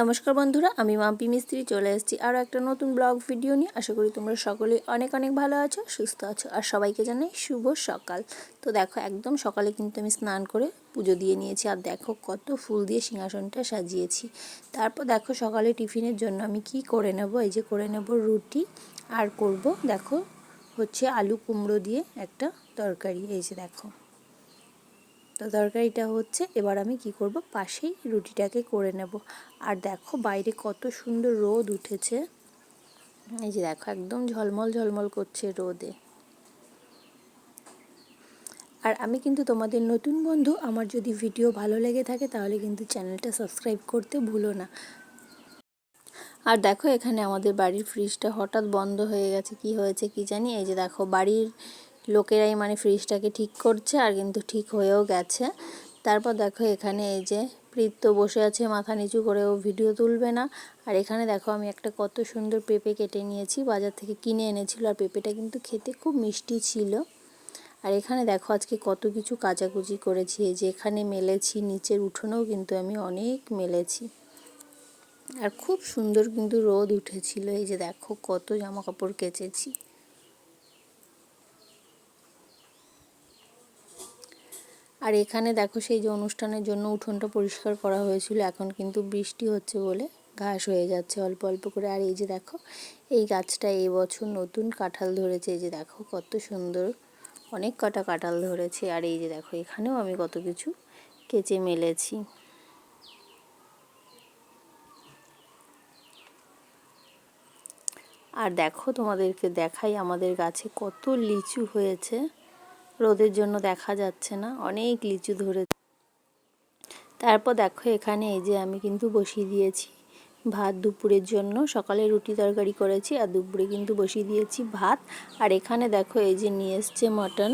নমস্কার বন্ধুরা, আমি মাম্পি মিস্ত্রি, চলে এসেছি আরও একটা নতুন ব্লগ ভিডিও নিয়ে। আশা করি তোমরা সকলেই অনেক অনেক ভালো আছো, সুস্থ আছো, আর সবাইকে জানাই শুভ সকাল। তো দেখো, একদম সকালে কিন্তু আমি স্নান করে পুজো দিয়ে নিয়েছি, আর দেখো কত ফুল দিয়ে সিংহাসনটা সাজিয়েছি। তারপর দেখো সকালে টিফিনের জন্য আমি কি করে নেব? এই যে করে নেব রুটি, আর করব দেখো হচ্ছে আলু কুমড়ো দিয়ে একটা তরকারি, এই যে দেখো। তো তরকারিটা হচ্ছে, এবার আমি কি করব? পাশেই রুটিটাকে করে নেব। আর দেখো বাইরে কত সুন্দর রোদ উঠেছে। এই যে দেখো একদম ঝলমল ঝলমল করছে রোদে। আর আমি কিন্তু তোমাদের নতুন বন্ধু, আমার যদি ভিডিও ভালো লেগে থাকে তাহলে কিন্তু চ্যানেলটা সাবস্ক্রাইব করতে ভুলো না। আর দেখো এখানে আমাদের বাড়ির ফ্রিজটা হঠাৎ বন্ধ হয়ে গেছে, কি হয়েছে কি জানি? এই যে দেখো বাড়ির লোকেরাই মানে ফ্রিজটাকে ঠিক করছে আর কিন্তু ঠিক হয়েও গেছে। তারপর দেখো এখানে এই যে প্রীত বসে আছে, মাথা নিচু করে ও ভিডিও তুলবে না। আর এখানে দেখো আমি একটা কত সুন্দর পেঁপে কেটে নিয়েছি, বাজার থেকে কিনে এনেছিল আর পেঁপেটা কিন্তু খেতে খুব মিষ্টি ছিল। আর এখানে দেখো আজকে কত কিছু কাচাকুচি করেছি, এই যে এখানে মেলেছি, নিচের উঠোনেও কিন্তু আমি অনেক মেলেছি। আর খুব সুন্দর কিন্তু রোদ উঠেছিল, এই যে দেখো কত জামা কাপড় কেচেছি। আর এখানে দেখো সেই যে অনুষ্ঠানের জন্য উঠোনটা পরিষ্কার করা হয়েছিল, এখন কিন্তু বৃষ্টি হচ্ছে বলে ঘাস হয়ে যাচ্ছে অল্প অল্প করে। আর এই যে দেখো, এই গাছটা এই বছর নতুন কাঁঠাল ধরেছে। এই যে দেখো কত সুন্দর, অনেক কটা কাঁঠাল ধরেছে। আর এই যে দেখো, এখানেও আমি কত কিছু কেচে মেলেছি। আর দেখো তোমাদেরকে দেখাই আমাদের গাছে কত লিচু হয়েছে। রোদের জন্য দেখা যাচ্ছে না, অনেক লিচু ধরে তারপর দেখো এখানে এই যে আমি কিন্তু বসিয়ে দিয়েছি ভাত দুপুরের জন্য। সকালে রুটি তরকারি করেছি আর দুপুরে কিন্তু বসিয়ে দিয়েছি ভাত। আর এখানে দেখো এই যে নিয়ে এসছে মটন।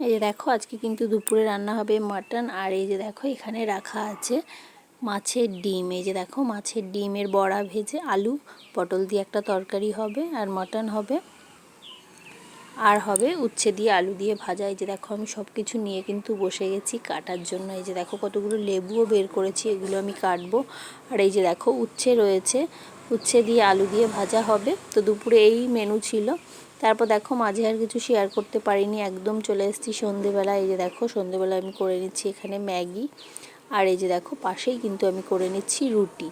এই যে দেখো আজকে কিন্তু দুপুরে রান্না হবে মটন। আর এই যে দেখো এখানে রাখা আছে মাছের ডিম। এই যে দেখো মাছের ডিমের বড়া ভেজে আলু পটল দিয়ে একটা তরকারি হবে আর মটন হবে। আর হবে উচ্ছে দিয়ে আলু দিয়ে ভাজা। এই যে দেখো আমি সব কিছু নিয়ে কিন্তু বসে গেছি কাটার জন্য। এই যে দেখো কতগুলো লেবুও বের করেছি, এগুলো আমি কাটবো। আর এই যে দেখো উচ্ছে রয়েছে, উচ্ছে দিয়ে আলু দিয়ে ভাজা হবে। তো দুপুরে এই মেনু ছিল। তারপর দেখো মাঝে আর কিছু শেয়ার করতে পারিনি, একদম চলে এসেছি সন্ধেবেলা। এই যে দেখো সন্ধেবেলা আমি করে নিচ্ছি এখানে ম্যাগি। আর এই যে দেখো পাশেই কিন্তু আমি করে নিচ্ছি রুটি।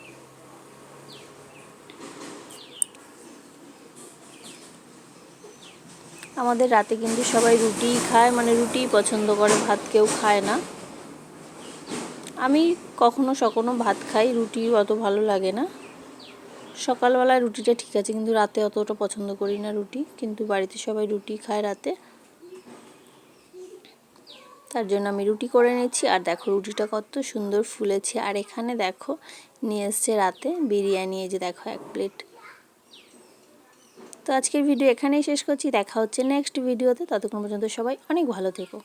আমাদের রাতে কিন্তু সবাই রুটিই খায় মানে রুটিই পছন্দ করে, ভাত কেউ খায় না। আমি কখনো সকনো ভাত খাই, রুটি অত ভালো লাগে না। সকালবেলায় রুটিটা ঠিক আছে, কিন্তু রাতে অতটা পছন্দ করি না রুটি, কিন্তু বাড়িতে সবাই রুটি খায় রাতে। তার জন্য আমি রুটি করে নিচ্ছি আর দেখো রুটিটা কত সুন্দর ফুলেছে। আর এখানে দেখো, নিয়ে এসছে রাতে বিরিয়ানি, এই যে দেখো এক প্লেট। তো আজকের ভিডিও এখানেই শেষ করছি। দেখা হচ্ছে নেক্সট ভিডিওতে। ততক্ষণ পর্যন্ত সবাই অনেক ভালো থেকো।